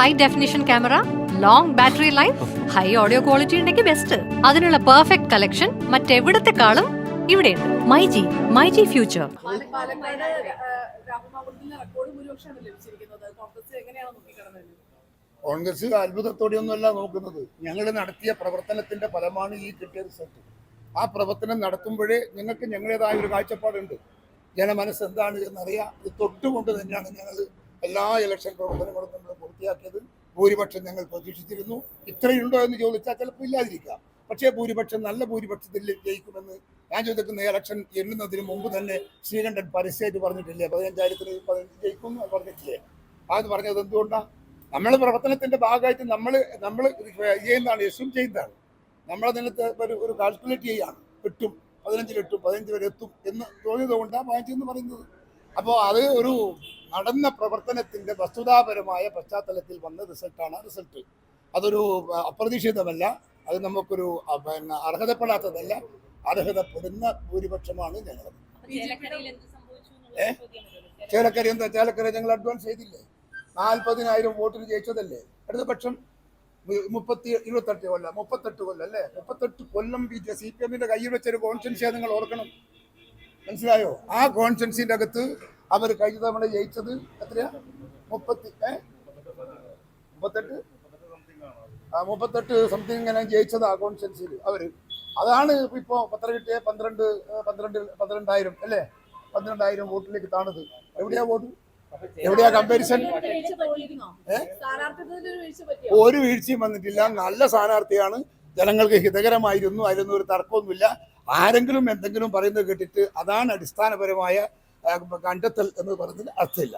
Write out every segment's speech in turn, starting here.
High definition camera long battery life high audio quality ഉണ്ടെങ്കിൽ best അതിനുള്ള perfect collection മറ്റെവിടത്തെക്കാളും ഇവിടെയുണ്ട്. My G my G future Congress അത്ഭുതത്തോടെയൊന്നുമല്ല നോക്കുന്നത്. ഞങ്ങൾ നടത്തിയ പ്രവർത്തനത്തിന്റെ ഫലമാണ് ഈ കിട്ടിയ റിസൾട്ട് ആ പ്രവർത്തനം നടത്തുമ്പോഴേ നിങ്ങൾക്ക് ഞങ്ങളുടേതായ ഒരു കാഴ്ചപ്പാടുണ്ട്. ജനമനസ്സ് എന്താണ് എന്നറിയാം. ഇത് തൊട്ടുകൊണ്ട് തന്നെയാണ് ഞങ്ങൾ എല്ലാ ഇലക്ഷൻ പ്രവർത്തനങ്ങളും നമ്മൾ പൂർത്തിയാക്കിയത് ഭൂരിപക്ഷം ഞങ്ങൾ പ്രതീക്ഷിച്ചിരുന്നു. ഇത്രയുണ്ടോ എന്ന് ചോദിച്ചാൽ ചിലപ്പോൾ ഇല്ലാതിരിക്കാം. പക്ഷേ ഭൂരിപക്ഷം നല്ല ഭൂരിപക്ഷത്തിൽ ജയിക്കുമെന്ന് ഞാൻ ചോദിക്കുന്ന ഇലക്ഷൻ എണ്ണുന്നതിന് മുമ്പ് തന്നെ ശ്രീകണ്ഠൻ പരസ്യമായിട്ട് പറഞ്ഞിട്ടില്ലേ? പതിനഞ്ചായിരത്തിന് പതിനഞ്ച് ജയിക്കും എന്ന് പറഞ്ഞിട്ടില്ലേ? അത് പറഞ്ഞത് എന്തുകൊണ്ടാണ് നമ്മൾ പ്രവർത്തനത്തിന്റെ ഭാഗമായിട്ട് നമ്മൾ നമ്മൾ ചെയ്യുന്നതാണ് എസ്യൂം ചെയ്യുന്നതാണ്. നമ്മളതിനകത്ത് ഒരു ഒരു കാൽക്കുലേറ്റ് ചെയ്യാണ്. എട്ടും പതിനഞ്ചിലെട്ടും പതിനഞ്ച് വരെ എത്തും എന്ന് തോന്നിയത് കൊണ്ടാണ് പതിനഞ്ച് എന്ന് പറയുന്നത്. അപ്പോൾ അത് ഒരു നടന്ന പ്രവർത്തനത്തിന്റെ വസ്തുതാപരമായ പശ്ചാത്തലത്തിൽ വന്ന റിസൾട്ടാണ് റിസൾട്ട്. അതൊരു അപ്രതീക്ഷിതമല്ല. അത് നമുക്കൊരു പിന്നെ അർഹതപ്പെടാത്തതല്ല. അർഹതപ്പെടുന്ന ഭൂരിപക്ഷമാണ് ഞങ്ങൾ ഏ? ചേലക്കര എന്താ? ചേലക്കര ഞങ്ങൾ അഡ്വാൻസ് ചെയ്തില്ലേ? നാൽപ്പതിനായിരം വോട്ടിന് ജയിച്ചതല്ലേ? അടുത്ത പക്ഷം മുപ്പത്തി ഇരുപത്തെട്ട് കൊല്ലം മുപ്പത്തെട്ട് കൊല്ലം അല്ലേ? മുപ്പത്തെട്ട് കൊല്ലം ബി ജെ സി പി എമ്മിന്റെ കയ്യിൽ വെച്ചൊരു കോൺഷ്യൻസിയാണ് നിങ്ങൾ ഓർക്കണം? മനസ്സിലായോ? ആ കോൺഷ്യൻസിന്റെ അകത്ത് അവർ കഴിഞ്ഞ തവണ ജയിച്ചത് എത്രയാ? മുപ്പത്തി ഏ? മുപ്പത്തെട്ട്? ആ മുപ്പത്തെട്ട് സംതിങ് ഇങ്ങനെ ജയിച്ചത് ആ കോൺസ്റ്റൻസിൽ അവർ. അതാണ് ഇപ്പോ പത്ര കിട്ടിയ പന്ത്രണ്ട് പന്ത്രണ്ട് പന്ത്രണ്ടായിരം അല്ലേ? പന്ത്രണ്ടായിരം വോട്ടിലേക്ക് താണത്. എവിടെയാ വോട്ട്? എവിടെയാ കമ്പാരിസൺ? ഒരു വീഴ്ചയും വന്നിട്ടില്ല. നല്ല സ്ഥാനാർത്ഥിയാണ്. ജനങ്ങൾക്ക് ഹിതകരമായിരുന്നു. അതിലൊന്നും ഒരു തർക്കമൊന്നുമില്ല. ആരെങ്കിലും എന്തെങ്കിലും പറയുന്നത് കേട്ടിട്ട് അതാണ് അടിസ്ഥാനപരമായ കണ്ടെത്തൽ എന്ന് പറയുന്നതിൽ അർത്ഥമില്ല.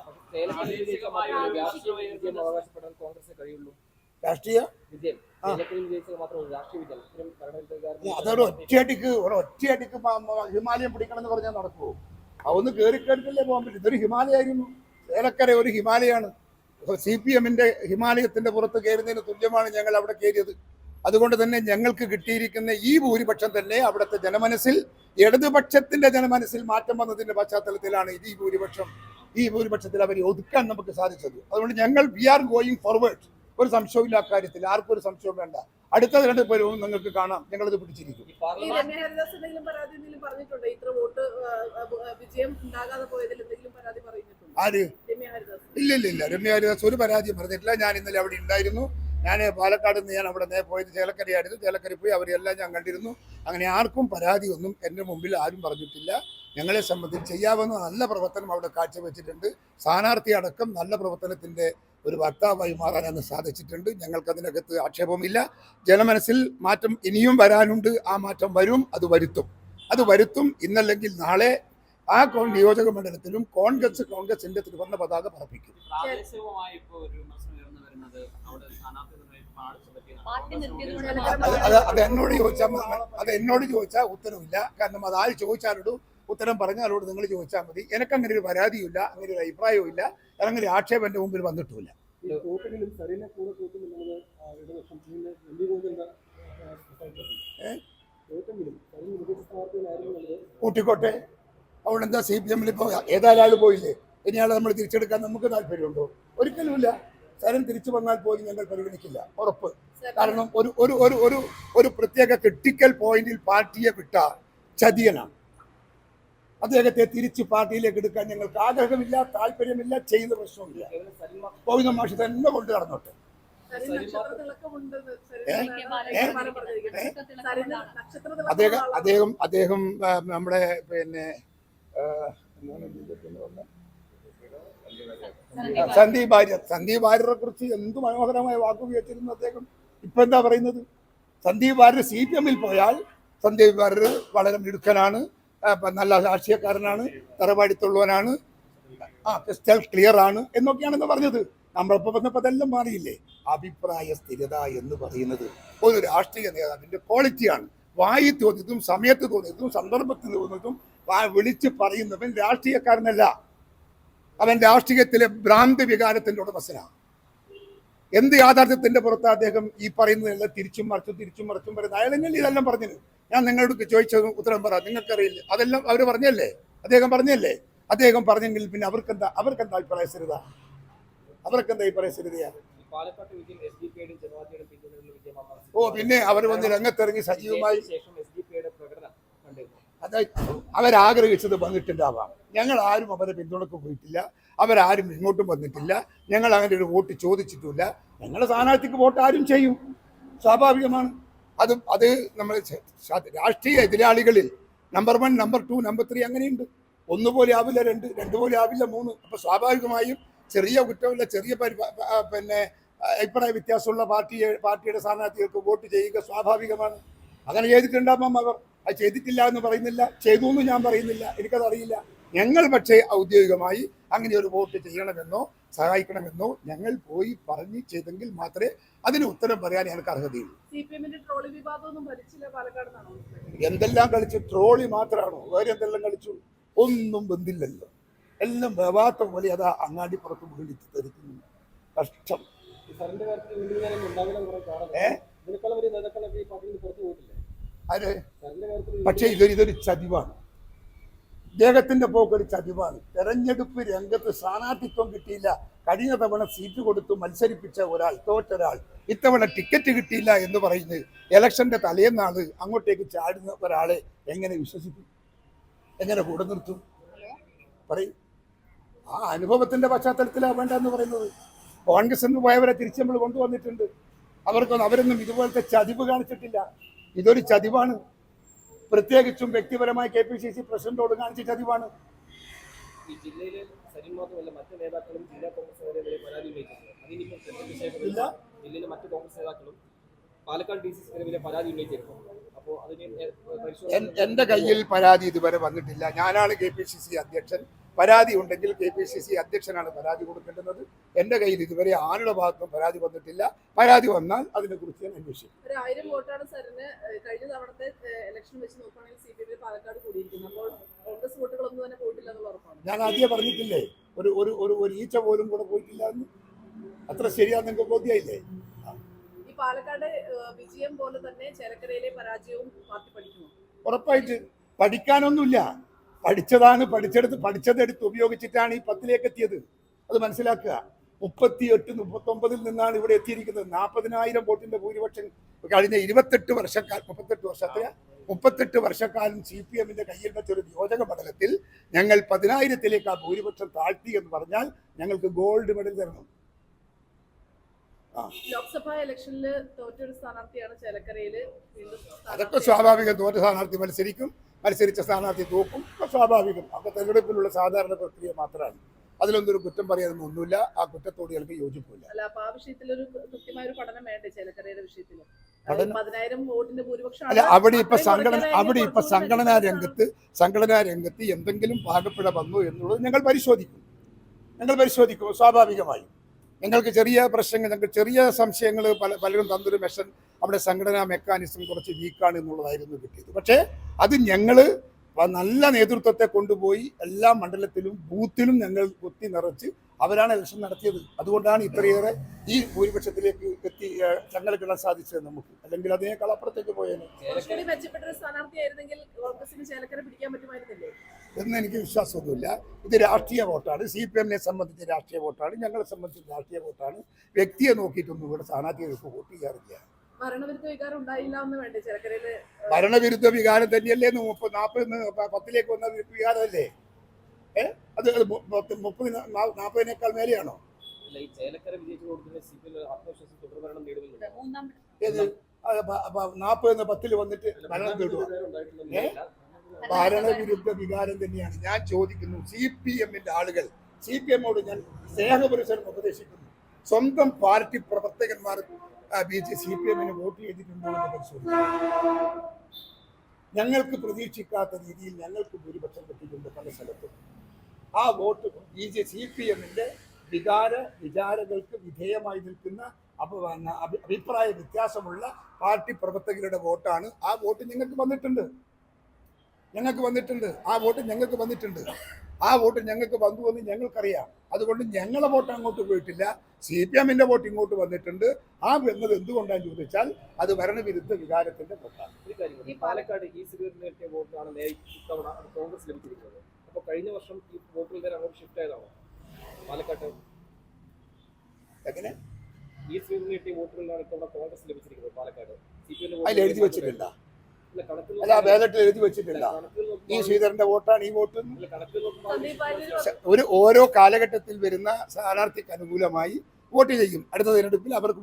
രാഷ്ട്രീയ? അതവിടെ ഒറ്റയടിക്ക് ഒറ്റയടിക്ക് ഹിമാലയം പിടിക്കണം എന്ന് പറഞ്ഞാൽ നടക്കുമോ അതൊന്ന് കയറി കയറിട്ടല്ലേ പോകാൻ പറ്റും? ഇതൊരു ഹിമാലയായിരുന്നു. ഏലക്കര ഒരു ഹിമാലയാണ്. സി പി എമ്മിന്റെ ഹിമാലയത്തിന്റെ പുറത്ത് കയറുന്നതിന് തുല്യമാണ് ഞങ്ങൾ അവിടെ കയറിയത്. അതുകൊണ്ട് തന്നെ ഞങ്ങൾക്ക് കിട്ടിയിരിക്കുന്ന ഈ ഭൂരിപക്ഷം തന്നെ അവിടുത്തെ ജനമനസ്സിൽ ഇടതുപക്ഷത്തിന്റെ ജനമനസ്സിൽ മാറ്റം വന്നതിന്റെ പശ്ചാത്തലത്തിലാണ് ഇത് ഈ ഭൂരിപക്ഷം ഈ ഭൂരിപക്ഷത്തിൽ അവരെ ഒതുക്കാൻ നമുക്ക് സാധിച്ചത്. അതുകൊണ്ട് ഞങ്ങൾ വി ആർ ഗോയിങ് ഫോർവേഡ് ഒരു സംശയമില്ല അക്കാര്യത്തിൽ ആർക്കും ഒരു സംശയവും വേണ്ട. അടുത്ത രണ്ട് പേരും നിങ്ങൾക്ക് കാണാം. ഞങ്ങളിത് പിടിച്ചിരിക്കും. എന്തെങ്കിലും പരാതി പറഞ്ഞിട്ടുണ്ടോ? ആര്? ഇല്ല ഇല്ല ഇല്ല രമ്യ ഹരിദാസ് ഒരു പരാതിയും പറഞ്ഞിട്ടില്ല. ഞാൻ ഇന്നലെ അവിടെ ഉണ്ടായിരുന്നു. ഞാൻ പാലക്കാട് നിന്ന് ഞാൻ അവിടെ നേരെ പോയത് ചേലക്കരയായിരുന്നു. ചേലക്കര പോയി അവരെല്ലാം ഞാൻ കണ്ടിരുന്നു. അങ്ങനെ ആർക്കും പരാതിയൊന്നും എന്റെ മുമ്പിൽ ആരും പറഞ്ഞിട്ടില്ല. ഞങ്ങളെ സംബന്ധിച്ച് ചെയ്യാവുന്ന നല്ല പ്രവർത്തനം അവിടെ കാഴ്ചവെച്ചിട്ടുണ്ട്. സ്ഥാനാർത്ഥി അടക്കം നല്ല പ്രവർത്തനത്തിന്റെ ഒരു വക്താവായി മാറാൻ അന്ന് സാധിച്ചിട്ടുണ്ട്. ഞങ്ങൾക്കതിനകത്ത് ആക്ഷേപമില്ല ജനമനസ്സിൽ മാറ്റം ഇനിയും വരാനുണ്ട്. ആ മാറ്റം വരും അത് വരുത്തും. അത് വരുത്തും. ഇന്നല്ലെങ്കിൽ നാളെ ആ കോൺ നിയോജക മണ്ഡലത്തിലും കോൺഗ്രസ് കോൺഗ്രസിന്റെ ത്രിവർണ പതാക പറപ്പിക്കും. ഇപ്പോ അത് അത് എന്നോട് ചോദിച്ചാൽ അത് എന്നോട് ചോദിച്ചാൽ ഉത്തരവില്ല. കാരണം അത് ആര് ചോദിച്ചാലോട് ഉത്തരം പറഞ്ഞാലോട് നിങ്ങൾ ചോദിച്ചാൽ മതി. എനിക്ക് അങ്ങനെ ഒരു പരാതിയില്ല അങ്ങനെ ഒരു അഭിപ്രായവും ഇല്ല അങ്ങനെ ഒരു ആക്ഷേപം എന്റെ മുമ്പിൽ വന്നിട്ടുമില്ല കൂട്ടിക്കോട്ടെ അവിടെ എന്താ സി പി എമ്മിൽ ഇപ്പോൾ ഏതായാലും പോയില്ലേ? ഇനിയാളെ നമ്മൾ തിരിച്ചെടുക്കാൻ നമുക്ക് താല്പര്യമുണ്ടോ? ഒരിക്കലുമില്ല. സ്ഥലം തിരിച്ചു വന്നാൽ പോലും ഞങ്ങൾ പരിഗണിക്കില്ല. ഉറപ്പ്. കാരണം ഒരു ഒരു ഒരു ഒരു ഒരു പ്രത്യേക ക്രിട്ടിക്കൽ പോയിന്റിൽ പാർട്ടിയെ വിട്ട ചതിയനാണ് അദ്ദേഹത്തെ തിരിച്ച് പാർട്ടിയിലേക്ക് എടുക്കാൻ ഞങ്ങൾക്ക് ആഗ്രഹമില്ല താല്പര്യമില്ല ചെയ്യുന്ന പ്രശ്നമില്ല ഗോവിന്ദ മാഷി തന്നെ കൊണ്ട് നടന്നോട്ടെ. അദ്ദേഹം അദ്ദേഹം അദ്ദേഹം നമ്മുടെ പിന്നെ എന്താണ് ഇതിന്റെ പേര് പറഞ്ഞെ? ആ, സന്ദീപ് ഭാര്യ സന്ദീപ് വാര്യരെ കുറിച്ച് എന്ത് മനോഹരമായ വാക്ക് ഉപയോഗിച്ചിരുന്നു അദ്ദേഹം? ഇപ്പൊ എന്താ പറയുന്നത്? സന്ദീപ് ഭാര്യ സി പി എമ്മിൽ പോയാൽ സന്ദീപ് വാര്യർ വളരെ മിടുക്കനാണ് നല്ല രാഷ്ട്രീയക്കാരനാണ് തറവാടിത്തുള്ളവനാണ് ആ ക്രിസ്റ്റൽ ക്ലിയർ ആണ് എന്നൊക്കെയാണെന്ന് പറഞ്ഞത്. നമ്മളിപ്പോൾ വന്നപ്പോൾ അതെല്ലാം മാറിയില്ലേ? അഭിപ്രായ സ്ഥിരത എന്ന് പറയുന്നത് ഒരു രാഷ്ട്രീയ നേതാവിന്റെ ക്വാളിറ്റിയാണ് വായി തോന്നിയതും സമയത്ത് തോന്നിയതും സന്ദർഭത്തിൽ തോന്നിയതും വിളിച്ച് പറയുന്നവൻ രാഷ്ട്രീയക്കാരനല്ല. അവൻ രാഷ്ട്രീയത്തിലെ ഭ്രാന്ത് വികാരത്തിന്റെ ഉടമസ്ഥനാണ്. എന്ത് യാഥാർത്ഥ്യത്തിന്റെ പുറത്ത് അദ്ദേഹം ഈ പറയുന്നതെല്ലാം തിരിച്ചും മറിച്ചും തിരിച്ചും മറിച്ചും പറയുന്നത്? അയാളെങ്കിലും ഇതെല്ലാം പറഞ്ഞത്? ഞാൻ നിങ്ങളോട് ചോദിച്ച ഉത്തരം പറ നിങ്ങൾക്കറിയില്ല. അതെല്ലാം അവർ പറഞ്ഞല്ലേ? അദ്ദേഹം പറഞ്ഞല്ലേ? അദ്ദേഹം പറഞ്ഞെങ്കിൽ പിന്നെ അവർക്കെന്താ? അവർക്കെന്താ അഭിപ്രായ സ്ഥിരത? അവർക്കെന്താ അഭിപ്രായ സ്ഥിരതയാണ് ഓ പിന്നെ അവർ വന്ന് രംഗത്തിറങ്ങി സജീവമായി അതായത് അവരാഗ്രഹിച്ചത് വന്നിട്ടുണ്ടാവാം. ഞങ്ങൾ ആരും അവരെ പിന്തുണക്ക് പോയിട്ടില്ല. അവരാരും ഇങ്ങോട്ടും വന്നിട്ടില്ല. ഞങ്ങൾ അങ്ങനെ ഒരു വോട്ട് ചോദിച്ചിട്ടില്ല ഞങ്ങളുടെ സ്ഥാനാർത്ഥിക്ക് വോട്ട് ആരും ചെയ്യും. സ്വാഭാവികമാണ്. അത് അത് നമ്മൾ രാഷ്ട്രീയ എതിരാളികളിൽ number one number two number three അങ്ങനെയുണ്ട്. ഒന്നുപോലെ ആവില്ല രണ്ട് രണ്ട് പോലെ ആവില്ല മൂന്ന്. അപ്പൊ സ്വാഭാവികമായും ചെറിയ കുറ്റമില്ല ചെറിയ പിന്നെ അഭിപ്രായ വ്യത്യാസമുള്ള പാർട്ടിയെ പാർട്ടിയുടെ സ്ഥാനാർത്ഥികൾക്ക് വോട്ട് ചെയ്യുക സ്വാഭാവികമാണ്. അങ്ങനെ ചെയ്തിട്ടുണ്ടാവാം അവർ അത് ചെയ്തിട്ടില്ല എന്ന് പറയുന്നില്ല. ചെയ്തു എന്ന് ഞാൻ പറയുന്നില്ല. എനിക്കതറിയില്ല. ഞങ്ങൾ പക്ഷേ ഔദ്യോഗികമായി അങ്ങനെ ഒരു വോട്ട് ചെയ്യണമെന്നോ സഹായിക്കണമെന്നോ ഞങ്ങൾ പോയി പറഞ്ഞ് ചെയ്തെങ്കിൽ മാത്രമേ അതിന് ഉത്തരം പറയാൻ ഞങ്ങൾക്ക് അർഹതയുള്ളൂ. എന്തെല്ലാം കളിച്ചു? ട്രോളി മാത്രമാണോ? വേറെ എന്തെല്ലാം കളിച്ചു? ഒന്നും ബന്ധില്ലല്ലോ എല്ലാം വേവാത്ത പോലെ അതാ അങ്ങാടിപ്പുറത്ത് മുകളിൽ തെറിക്കുന്നു കഷ്ടം. ഈ അത് പക്ഷേ ഇതൊരു ഇതൊരു ചതിവാണ്. ഇദ്ദേഹത്തിന്റെ പോക്കൊരു ചതിവാണ്. തെരഞ്ഞെടുപ്പ് രംഗത്ത് സ്ഥാനാർത്ഥിത്വം കിട്ടിയില്ല. കഴിഞ്ഞ തവണ സീറ്റ് കൊടുത്തു മത്സരിപ്പിച്ച ഒരാൾ തോറ്റൊരാൾ ഇത്തവണ ടിക്കറ്റ് കിട്ടിയില്ല എന്ന് പറയുന്നത് ഇലക്ഷന്റെ തലേന്നാണ് അങ്ങോട്ടേക്ക് ചാടുന്ന ഒരാളെ എങ്ങനെ വിശ്വസിക്കും? എങ്ങനെ കൂടെ നിർത്തും? പറയും. ആ അനുഭവത്തിന്റെ പശ്ചാത്തലത്തിലാണ് വേണ്ടെന്ന് പറയുന്നത്. കോൺഗ്രസ് എന്ന് പോയവരെ തിരിച്ച് നമ്മൾ കൊണ്ടുവന്നിട്ടുണ്ട്. അവർക്കൊന്നും അവരൊന്നും ഇതുപോലത്തെ ചതിവ് കാണിച്ചിട്ടില്ല. ഇതൊരു ചതിവാണ്. പ്രത്യേകിച്ചും വ്യക്തിപരമായി കെ പി സി സി പ്രസിഡന്റോട് കാണിച്ച ചതിവാണ്. എന്റെ കയ്യിൽ പരാതി ഇതുവരെ വന്നിട്ടില്ല. ഞാനാണ് കെ പി സി സി അധ്യക്ഷൻ. പരാതി ഉണ്ടെങ്കിൽ കെ പി സി സി അധ്യക്ഷനാണ് പരാതി കൊടുക്കേണ്ടുന്നത്. എന്റെ കയ്യിൽ ഇതുവരെ ആരുടെ ഭാഗത്തും പരാതി വന്നിട്ടില്ല. പരാതി വന്നാൽ അതിനെക്കുറിച്ച് ഞാൻ അന്വേഷിക്കും. ഒരു ആയിരം വോട്ടാണ് സാറിന് കഴിഞ്ഞ തവണത്തെ ഇലക്ഷൻ വെച്ച് നോക്കുകയാണെങ്കിൽ സി പി പാലക്കാട് കൂടിയിരിക്കുന്നത് അപ്പോൾ കോൺഗ്രസ് വോട്ടുകളൊന്നും തന്നെ പോയിട്ടില്ല എന്നുള്ള ഞാൻ ആദ്യം പറഞ്ഞിട്ടില്ലേ ഒരു ഒരു ഒരു ഒരു ഈച്ച പോലും കൂടെ പോയിട്ടില്ല എന്ന്. അത്ര ശരിയാ നിങ്ങൾക്ക് ബോധ്യമായില്ലേ ഈ പാലക്കാട് വിജയം പോലെ തന്നെ ചേലക്കരയിലെ പരാജയവും പാർട്ടി പഠിക്കുന്നു ഉറപ്പായിട്ട് പഠിക്കാനൊന്നുമില്ല. പഠിച്ചതാണ് പഠിച്ചെടുത്ത് പഠിച്ചതെടുത്ത് ഉപയോഗിച്ചിട്ടാണ് ഈ പത്തിലേക്ക് എത്തിയത് അത് മനസ്സിലാക്കുക. മുപ്പത്തി എട്ട് മുപ്പത്തൊമ്പതിൽ നിന്നാണ് ഇവിടെ എത്തിയിരിക്കുന്നത്. നാൽപ്പതിനായിരം വോട്ടിന്റെ ഭൂരിപക്ഷം കഴിഞ്ഞ ഇരുപത്തെട്ട് വർഷക്കാലം മുപ്പത്തെട്ട് വർഷത്തെ മുപ്പത്തെട്ട് വർഷക്കാലം സി പി എമ്മിന്റെ കയ്യിൽ വെച്ചൊരു നിയോജക മണ്ഡലത്തിൽ ഞങ്ങൾ പതിനായിരത്തിലേക്ക് ആ ഭൂരിപക്ഷം താഴ്ത്തി എന്ന് പറഞ്ഞാൽ ഞങ്ങൾക്ക് ഗോൾഡ് മെഡൽ തരണം. ലോക്സഭാ ഇലക്ഷനിൽ തോറ്റൊരു സ്ഥാനാർത്ഥിയാണ് അതൊക്കെ സ്വാഭാവിക തോറ്റ സ്ഥാനാർത്ഥി മത്സരിക്കും. മത്സരിച്ച സ്ഥാനാർത്ഥി തോക്കും. സ്വാഭാവികം. അപ്പൊ തെരഞ്ഞെടുപ്പിലുള്ള സാധാരണ പ്രക്രിയ മാത്രമാണ്. അതിലൊന്നൊരു കുറ്റം പറയാനൊന്നും ഒന്നുമില്ല. ആ കുറ്റത്തോട് ചിലപ്പോൾ യോജിപ്പില്ല. അല്ല അവിടെ ഇപ്പൊ സംഘടന അവിടെ ഇപ്പൊ സംഘടനാ രംഗത്ത് സംഘടനാ രംഗത്ത് എന്തെങ്കിലും പാകപ്പിഴ വന്നു എന്നുള്ളത് ഞങ്ങൾ പരിശോധിക്കും. ഞങ്ങൾ പരിശോധിക്കും. സ്വാഭാവികമായും. ഞങ്ങൾക്ക് ചെറിയ പ്രശ്നങ്ങൾ ഞങ്ങൾക്ക് ചെറിയ സംശയങ്ങൾ പല പലരും തന്നൊരു മെഷൻ അവിടെ സംഘടനാ മെക്കാനിസം കുറച്ച് വീക്കാണ് എന്നുള്ളതായിരുന്നു കിട്ടിയത്. പക്ഷേ അത് ഞങ്ങൾ നല്ല നേതൃത്വത്തെ കൊണ്ടുപോയി എല്ലാ മണ്ഡലത്തിലും ബൂത്തിലും ഞങ്ങൾ കുത്തി നിറച്ച് അവരാണ് ഇലക്ഷൻ നടത്തിയത്. അതുകൊണ്ടാണ് ഇത്രയേറെ ഈ ഭൂരിപക്ഷത്തിലേക്ക് എത്തി ചങ്ങലക്കിടാൻ സാധിച്ചത് നമുക്ക്. അല്ലെങ്കിൽ അതിനേക്കാൾ അപ്പുറത്തേക്ക് പോയേനെ. എന്ന് എനിക്ക് വിശ്വാസമൊന്നുമില്ല. ഇത് രാഷ്ട്രീയ വോട്ടാണ്. സി പി എമ്മിനെ സംബന്ധിച്ച് രാഷ്ട്രീയ വോട്ടാണ്. ഞങ്ങളെ സംബന്ധിച്ച് രാഷ്ട്രീയ വോട്ടാണ്. വ്യക്തിയെ നോക്കിയിട്ടൊന്നും ഇവിടെ സ്ഥാനാർത്ഥികൾക്ക് വോട്ട് ചെയ്യാറില്ല. ഭരണവിരുദ്ധ വികാരം ഉണ്ടായില്ല എന്ന് വേണ്ടേ? ചേലക്കരയിൽ ഭരണവിരുദ്ധ വികാരം തന്നെയല്ലേ? മുപ്പത് നാപ്പത് പത്തിലേക്ക് വന്ന വികാരമല്ലേ? അത് മുപ്പത് നാൽപ്പതിനേക്കാൾ മേലെയാണോ? നാൽപ്പത് പത്തിൽ വന്നിട്ട് ഭരണം തേടുക ഭരണവിരുദ്ധ വികാരം തന്നെയാണ്. ഞാൻ ചോദിക്കുന്നു സി പി എമ്മിന്റെ ആളുകൾ സി പി എമ്മോട് ഞാൻ സ്നേഹപുരുഷനും ഉപദേശിക്കുന്നു. സ്വന്തം പാർട്ടി പ്രവർത്തകന്മാർ ബി ജെ സി പി എമ്മിന് വോട്ട് ചെയ്തിട്ടുണ്ടോ എന്ന് പരിശോധിക്കും. ഞങ്ങൾക്ക് പ്രതീക്ഷിക്കാത്ത രീതിയിൽ ഞങ്ങൾക്ക് ഭൂരിപക്ഷം കിട്ടിയിട്ടുണ്ട് പല സ്ഥലത്തും. ആ vote B J C P എമ്മിന്റെ വികാര വിചാരങ്ങൾക്ക് വിധേയമായി നിൽക്കുന്ന അഭിപ്രായ വ്യത്യാസമുള്ള പാർട്ടി പ്രവർത്തകരുടെ വോട്ടാണ്. ആ വോട്ട് നിങ്ങൾക്ക് വന്നിട്ടുണ്ട്. ഞങ്ങൾക്ക് വന്നിട്ടുണ്ട്. ആ വോട്ട് ഞങ്ങൾക്ക് വന്നിട്ടുണ്ട്. ആ വോട്ട് ഞങ്ങൾക്ക് വന്നു എന്ന് ഞങ്ങൾക്കറിയാം. അതുകൊണ്ട് ഞങ്ങളെ വോട്ട് അങ്ങോട്ട് പോയിട്ടില്ല. സി പി എമ്മിന്റെ വോട്ട് ഇങ്ങോട്ട് വന്നിട്ടുണ്ട്. ആ വന്നത് എന്തുകൊണ്ടാന്ന് ചോദിച്ചാൽ അത് ഭരണവിരുദ്ധ വികാരത്തിന്റെ വോട്ടാണ്. പാലക്കാട് ഈ സിഗരറ്റിന് കിട്ടിയ വോട്ടാണ് ഇത്തവണ കോൺഗ്രസ് ലഭിച്ചിരിക്കുന്നത്. അപ്പോൾ കഴിഞ്ഞ വർഷം ഈ വോട്ടുകൾ അങ്ങോട്ട് ഷിഫ്റ്റ് ആയതാണോ? പാലക്കാട്ട്. എങ്ങനെ? ഈ കിട്ടിയ കോൺഗ്രസ് ലഭിച്ചിരിക്കുന്നത് പാലക്കാട്. അതിൽ എഴുതി വെച്ചിട്ടില്ല. അല്ല ബാലറ്റിൽ എഴുതി വെച്ചിട്ടില്ല. ഈ ശ്രീധരന്റെ വോട്ടാണ് ഈ വോട്ട് ഒരു ഓരോ കാലഘട്ടത്തിൽ വരുന്ന സ്ഥാനാർത്ഥിക്ക് അനുകൂലമായി വോട്ട് ചെയ്യും. അടുത്ത തിരഞ്ഞെടുപ്പിൽ അവർക്ക്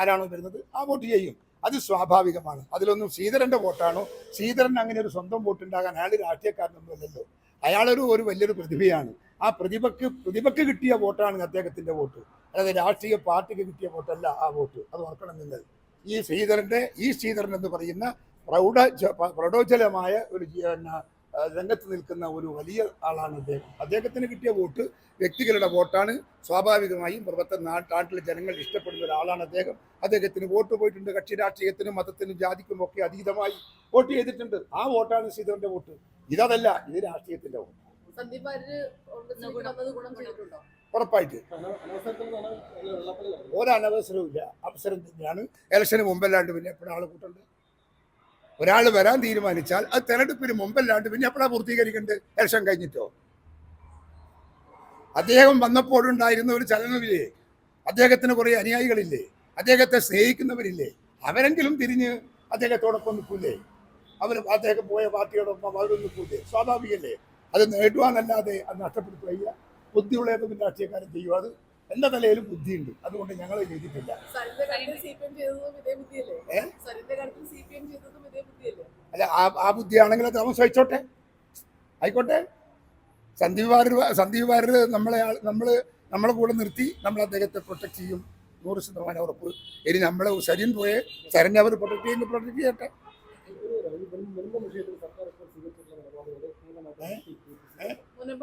ആരാണോ വരുന്നത് ആ വോട്ട് ചെയ്യും. അത് സ്വാഭാവികമാണ്. അതിലൊന്നും ശ്രീധരന്റെ വോട്ടാണോ? ശ്രീധരൻ അങ്ങനെ ഒരു സ്വന്തം വോട്ട് ഉണ്ടാകാൻ അയാൾ രാഷ്ട്രീയക്കാരനൊന്നുമല്ലല്ലോ. അയാളൊരു ഒരു വലിയൊരു പ്രതിഭയാണ്. ആ പ്രതിഭക്ക് പ്രതിഭക്ക് കിട്ടിയ വോട്ടാണ് അദ്ദേഹത്തിന്റെ വോട്ട്. അതായത് രാഷ്ട്രീയ പാർട്ടിക്ക് കിട്ടിയ വോട്ടല്ല ആ വോട്ട്. അത് ഓർക്കണം നിങ്ങൾ ഈ ശ്രീധരന്റെ ഈ ശ്രീധരൻ എന്ന് പറയുന്ന പ്രൗഢ പ്രൗഢോജ്വലമായ ഒരു രംഗത്ത് നിൽക്കുന്ന ഒരു വലിയ ആളാണ് അദ്ദേഹം. അദ്ദേഹത്തിന് കിട്ടിയ വോട്ട് വ്യക്തികളുടെ വോട്ടാണ്. സ്വാഭാവികമായും പ്രവർത്തന നാ- നാട്ടിലെ ജനങ്ങൾ ഇഷ്ടപ്പെടുന്ന ഒരാളാണ് അദ്ദേഹം. അദ്ദേഹത്തിന് വോട്ട് പോയിട്ടുണ്ട്. കക്ഷി രാഷ്ട്രീയത്തിനും മതത്തിനും ജാതിക്കും ഒക്കെ അതീതമായി വോട്ട് ചെയ്തിട്ടുണ്ട്. ആ വോട്ടാണ് ശ്രീധരന്റെ വോട്ട്. ഇതല്ല ഇത് രാഷ്ട്രീയത്തിന്റെ വോട്ട്. ഉറപ്പായിട്ട്. ഒരനവസരവും ഇല്ല. അവസരം തന്നെയാണ്. ഇലക്ഷന് മുമ്പല്ലാണ്ട് പിന്നെ എപ്പോഴാൾ കൂട്ടുണ്ട്. ഒരാൾ വരാൻ തീരുമാനിച്ചാൽ അത് തെരഞ്ഞെടുപ്പിന് മുമ്പല്ലാണ്ട് പിന്നെ എപ്പോഴാണ് പൂർത്തീകരിക്കേണ്ടത്? ഇലക്ഷൻ കഴിഞ്ഞിട്ടോ? അദ്ദേഹം വന്നപ്പോഴുണ്ടായിരുന്ന ഒരു ചലനമില്ലേ? അദ്ദേഹത്തിന് കുറേ അനുയായികളില്ലേ? അദ്ദേഹത്തെ സ്നേഹിക്കുന്നവരില്ലേ? അവരെങ്കിലും തിരിഞ്ഞ് അദ്ദേഹത്തോടൊപ്പം നിൽക്കൂലേ? അവർ അദ്ദേഹം പോയ പാർട്ടിയോടൊപ്പം അവരും നിൽക്കൂലേ? സ്വാഭാവികല്ലേ? അത് നേടുവാനല്ലാതെ അത് നഷ്ടപ്പെടുത്തുകയില്ല. ബുദ്ധിയുള്ള ഏതെങ്കിലും രാഷ്ട്രീയക്കാരൻ ചെയ്യുക അത് എല്ലാ തലയിലും ബുദ്ധിയുണ്ട്. അതുകൊണ്ട് ഞങ്ങൾ ചെയ്തിട്ടില്ല അല്ല ആ ആ ബുദ്ധിയാണെങ്കിൽ അത് താമസിച്ചോട്ടെ ആയിക്കോട്ടെ. സന്ദീപ് വാര്യർ സന്ദീപ് വാര്യർ നമ്മളെ നമ്മൾ നമ്മളെ കൂടെ നിർത്തി നമ്മൾ അദ്ദേഹത്തെ പ്രൊട്ടക്ട് ചെയ്യും. നൂറ് ശതമാനം ഉറപ്പ്. ഇനി നമ്മളെ സരിൻ പോയെ സരനെ അവർ പ്രൊട്ടക്ട് ചെയ്യുന്നു പ്രൊട്ടക്ട് ചെയ്യട്ടെ. ഒരു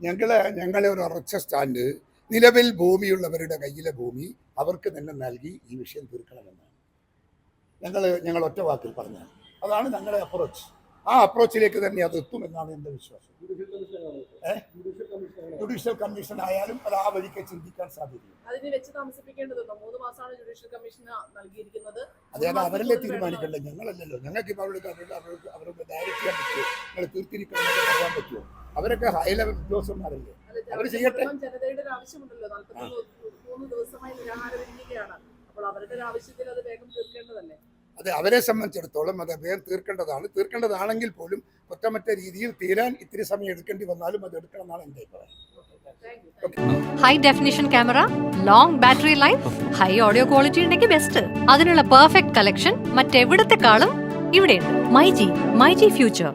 ഞങ്ങളെ ഞങ്ങളെ ഒരു ഉറച്ച സ്റ്റാൻഡ് നിലവിൽ ഭൂമിയുള്ളവരുടെ കയ്യിലെ ഭൂമി അവർക്ക് തന്നെ നൽകി ഈ വിഷയം തീർക്കണമെന്നാണ്. ഞങ്ങൾ ഞങ്ങൾ ഒറ്റ വാക്കിൽ പറഞ്ഞാൽ അതാണ് ഞങ്ങളുടെ അപ്രോച്ച് ആ അപ്രോച്ചിലേക്ക് തന്നെ അത് എത്തുമെന്നാണ് എന്റെ വിശ്വാസം. ജുഡീഷ്യൽ ജുഡീഷ്യൽ കമ്മീഷൻ ആയാലും അത് ആ വഴിക്ക് ചിന്തിക്കാൻ സാധിക്കും അതെ വെച്ച് താമസിപ്പിക്കേണ്ടതുണ്ടോ? മൂന്ന് മാസമാണ് ജുഡീഷ്യൽ കമ്മീഷന് നൽകിയിരിക്കുന്നത്. അതായത് അവരല്ലേ തീരുമാനിക്കണ്ടേ ഞങ്ങളല്ലല്ലോ. ഞങ്ങൾക്ക് ഇപ്പോൾ അവർക്ക് അവരുടെ അവർക്ക് അവർക്ക് ഡയറക്റ്റ് ചെയ്യാൻ പറ്റുമോ? നിങ്ങൾ തീർത്തിരിക്കണം എന്നൊക്കെ പറയാൻ പറ്റുമോ? അവരൊക്കെ ഹൈ ലെവൽ ഉദ്യോഗസ്ഥന്മാരല്ലേ? അവർ ചെയ്യട്ടെ. ജനതയുടെ ആവശ്യമുണ്ടല്ലോ. നാൽപ്പത്തി മൂന്ന് ദിവസമായി നിരാഹാരം ഇരിക്കുകയാണ് അപ്പോൾ അവരുടെ ഒരു ആവശ്യത്തിൽ അത് വേഗം തീർക്കേണ്ടതല്ലേ? അത് അവരെ സംബന്ധിച്ചിടത്തോളം അത് വേഗം തീർക്കേണ്ടതാണ്. തീർക്കേണ്ടതാണെങ്കിൽ പോലും കുറ്റമറ്റ രീതിയിൽ തീരാൻ ഇത്തിരി സമയം എടുക്കേണ്ടി വന്നാലും അത് എടുക്കണം എന്നാണ് എന്റെ അഭിപ്രായം. High definition camera long battery life high audio quality ഉണ്ടെങ്കിൽ ബെസ്റ്റ് അതിനുള്ള പെർഫെക്റ്റ് കളക്ഷൻ മറ്റെവിടത്തെക്കാളും ഇവിടെയുണ്ട്. My G my G future